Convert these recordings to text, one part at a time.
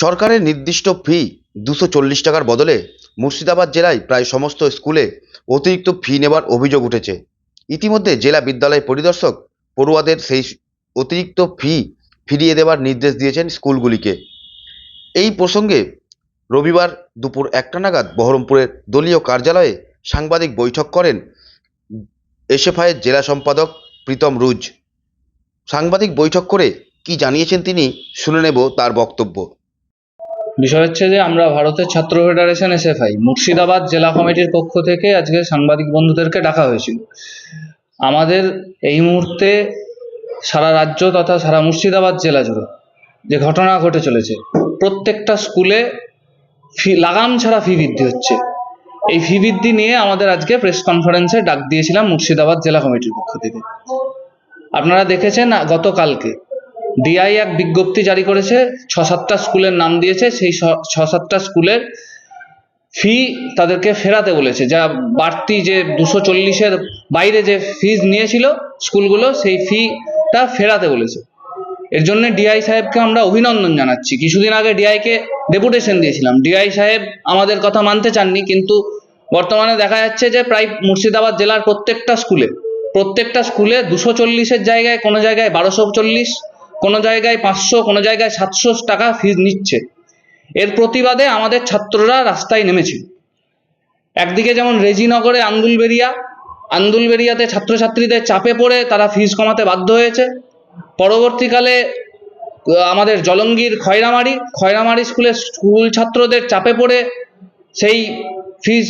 সরকারের নির্দিষ্ট ফি দুশো চল্লিশ টাকার বদলে মুর্শিদাবাদ জেলায় প্রায় সমস্ত স্কুলে অতিরিক্ত ফি নেবার অভিযোগ উঠেছে। ইতিমধ্যে জেলা বিদ্যালয় পরিদর্শক পড়ুয়াদের সেই অতিরিক্ত ফি ফিরিয়ে দেওয়ার নির্দেশ দিয়েছেন স্কুলগুলিকে। এই প্রসঙ্গে রবিবার দুপুর একটা নাগাদ বহরমপুরের দলীয় কার্যালয়ে সাংবাদিক বৈঠক করেন এসএফআইয়ের জেলা সম্পাদক প্রীতম রুজ। সাংবাদিক বৈঠক করে কি জানিয়েছেন তিনি শুনে নেব তার বক্তব্য। বিষয় হচ্ছে যে আমরা ভারতের ছাত্র ফেডারেশন এসএফআই, মুর্শিদাবাদ জেলা কমিটির পক্ষ থেকে আজকে সাংবাদিক বন্ধুদেরকে ডাকা হয়েছিল। আমাদের এই মুহূর্তে সারা রাজ্য তথা সারা মুর্শিদাবাদ জেলা জুড়ে যে ঘটনা ঘটে চলেছে, প্রত্যেকটা স্কুলে ফি, লাগাম ছাড়া ফি বৃদ্ধি হচ্ছে। এই ফি বৃদ্ধি নিয়ে আমাদের আজকে প্রেস কনফারেন্সে ডাক দিয়েছিলাম মুর্শিদাবাদ জেলা কমিটির পক্ষ থেকে। আপনারা দেখেছেন গতকালকে ডিআই এক বিজ্ঞপ্তি জারি করেছে ছ সাতটা স্কুলের নাম দিয়েছে, সেই ছ- সাতটা স্কুলের ফি তাদেরকে ফেরাতে বলেছে। যা বাড়তি যে দুশো চল্লিশের বাইরে যে ফিজ নিয়েছিল স্কুলগুলো, সেই ফিটা ফেরাতে বলেছে। এর জন্য ডিআই সাহেবকে আমরা অভিনন্দন জানাচ্ছি। কিছুদিন আগে ডিআইকে ডেপুটেশন দিয়েছিলাম। ডিআই সাহেব আমাদের কথা মানতে চাননি, কিন্তু বর্তমানে দেখা যাচ্ছে যে প্রায় মুর্শিদাবাদ জেলার প্রত্যেকটা স্কুলে প্রত্যেকটা স্কুলে দুশো চল্লিশের জায়গায় কোনো জায়গায় বারোশো চল্লিশ কোনো জায়গায় পাঁচশো, কোনো জায়গায় সাতশো টাকা ফিজ নিচ্ছে। এর প্রতিবাদে আমাদের ছাত্ররা রাস্তায় নেমেছিল একদিকে যেমন রেজিনগরে আন্দুলবেরিয়া, আন্দুলবেরিয়াতে ছাত্রছাত্রীদের চাপে পড়ে তারা ফিজ কমাতে বাধ্য হয়েছে। পরবর্তীকালে আমাদের জলঙ্গির খয়রামারি খয়রামারি স্কুলের স্কুল ছাত্রদের চাপে পড়ে সেই ফিজ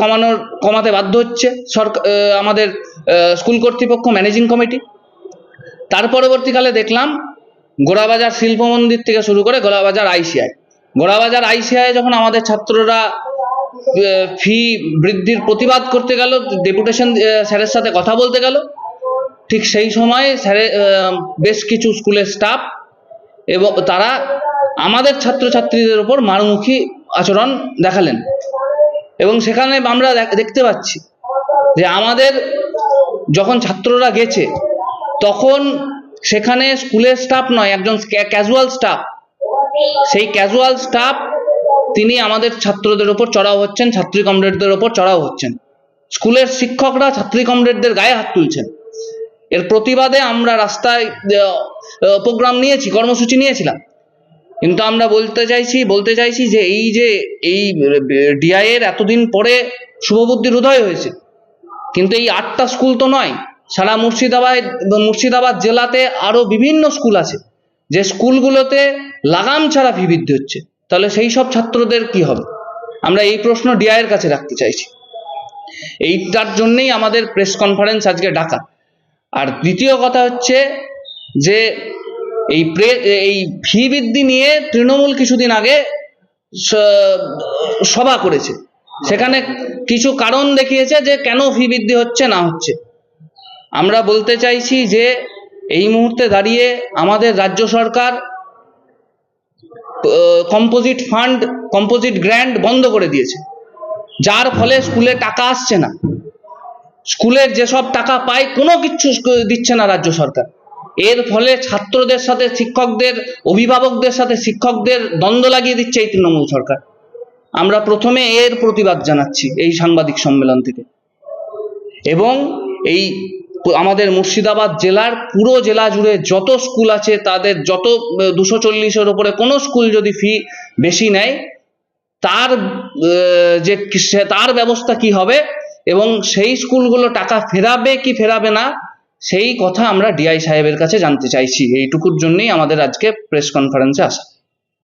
কমানোর, কমাতে বাধ্য হচ্ছে সরকার আমাদের স্কুল কর্তৃপক্ষ ম্যানেজিং কমিটি তার পরবর্তীকালে দেখলাম গোড়াবাজার শিল্প মন্দির থেকে শুরু করে গোড়াবাজার আইসিআই। গোড়াবাজার আইসিআই যখন আমাদের ছাত্ররা ফি বৃদ্ধির প্রতিবাদ করতে গেল ডেপুটেশন স্যারের সাথে কথা বলতে গেল, ঠিক সেই সময় স্যারে বেশ কিছু স্কুলের স্টাফ এবং তারা আমাদের ছাত্রছাত্রীদের ওপর মারমুখী আচরণ দেখালেন। এবং সেখানে আমরা দেখ- দেখতে পাচ্ছি যে আমাদের যখন ছাত্ররা গেছে তখন সেখানে স্কুলের স্টাফ নয়, একজন ক্যাজুয়াল স্টাফ সেই ক্যাজুয়াল স্টাফ তিনি আমাদের ছাত্রদের ওপর চড়াও হচ্ছেন, ছাত্রী কমরেডদের ওপর চড়াও হচ্ছেন। স্কুলের শিক্ষকরা ছাত্রী কমরেডদের গায়ে হাত তুলছেন। এর প্রতিবাদে আমরা রাস্তায় প্রোগ্রাম নিয়েছি, কর্মসূচি নিয়েছিলাম। কিন্তু আমরা বলতে চাইছি বলতে চাইছি যে এই যে, এই ডিআই এর এতদিন পরে শুভবুদ্ধির উদয় হয়েছে। কিন্তু এই আটটা স্কুল তো নয়। সারা মুর্শিদাবাদ মুর্শিদাবাদ জেলাতে আরও বিভিন্ন স্কুল আছে। যে স্কুলগুলোতে লাগাম ছাড়া ফি বৃদ্ধি হচ্ছে। তাহলে সেই সব ছাত্রদের কি হবে? আমরা এই প্রশ্ন ডিআই এর কাছে রাখতে চাইছি। এইটার জন্যই আমাদের প্রেস কনফারেন্স আজকে ডাকা। আর দ্বিতীয় কথা হচ্ছে যে এই প্রে এই ফি বৃদ্ধি নিয়ে তৃণমূল কিছুদিন আগে সভা করেছে। সেখানে কিছু কারণ দেখিয়েছে যে কেন ফি বৃদ্ধি হচ্ছে না হচ্ছে। আমরা বলতে চাইছি যে এই মুহূর্তে দাঁড়িয়ে আমাদের রাজ্য সরকার কম্পোজিট ফান্ড কম্পোজিট গ্র্যান্ড বন্ধ করে দিয়েছে। যার ফলে স্কুলে টাকা আসছে না। স্কুলের যেসব টাকা পায় কোনো কিছু দিচ্ছে না রাজ্য সরকার। এর ফলে ছাত্রদের সাথে, শিক্ষকদের, অভিভাবকদের সাথে শিক্ষকদের দ্বন্দ্ব লাগিয়ে দিচ্ছে এই তৃণমূল সরকার। আমরা প্রথমে এর প্রতিবাদ জানাচ্ছি এই সাংবাদিক সম্মেলন থেকে। এবং এই আমাদের মুর্শিদাবাদ জেলার পুরো জেলা জুড়ে যত স্কুল আছে, তাদের যত দুশো চল্লিশের ওপরে কোনো স্কুল যদি ফি বেশি নেয়, তার যে তার ব্যবস্থা কি হবে? এবং সেই স্কুলগুলো টাকা ফেরাবে কি ফেরাবে না, সেই কথা আমরা ডিআই সাহেবের কাছে জানতে চাইছি। এইটুকুর জন্যই আমাদের আজকে প্রেস কনফারেন্সে আসা।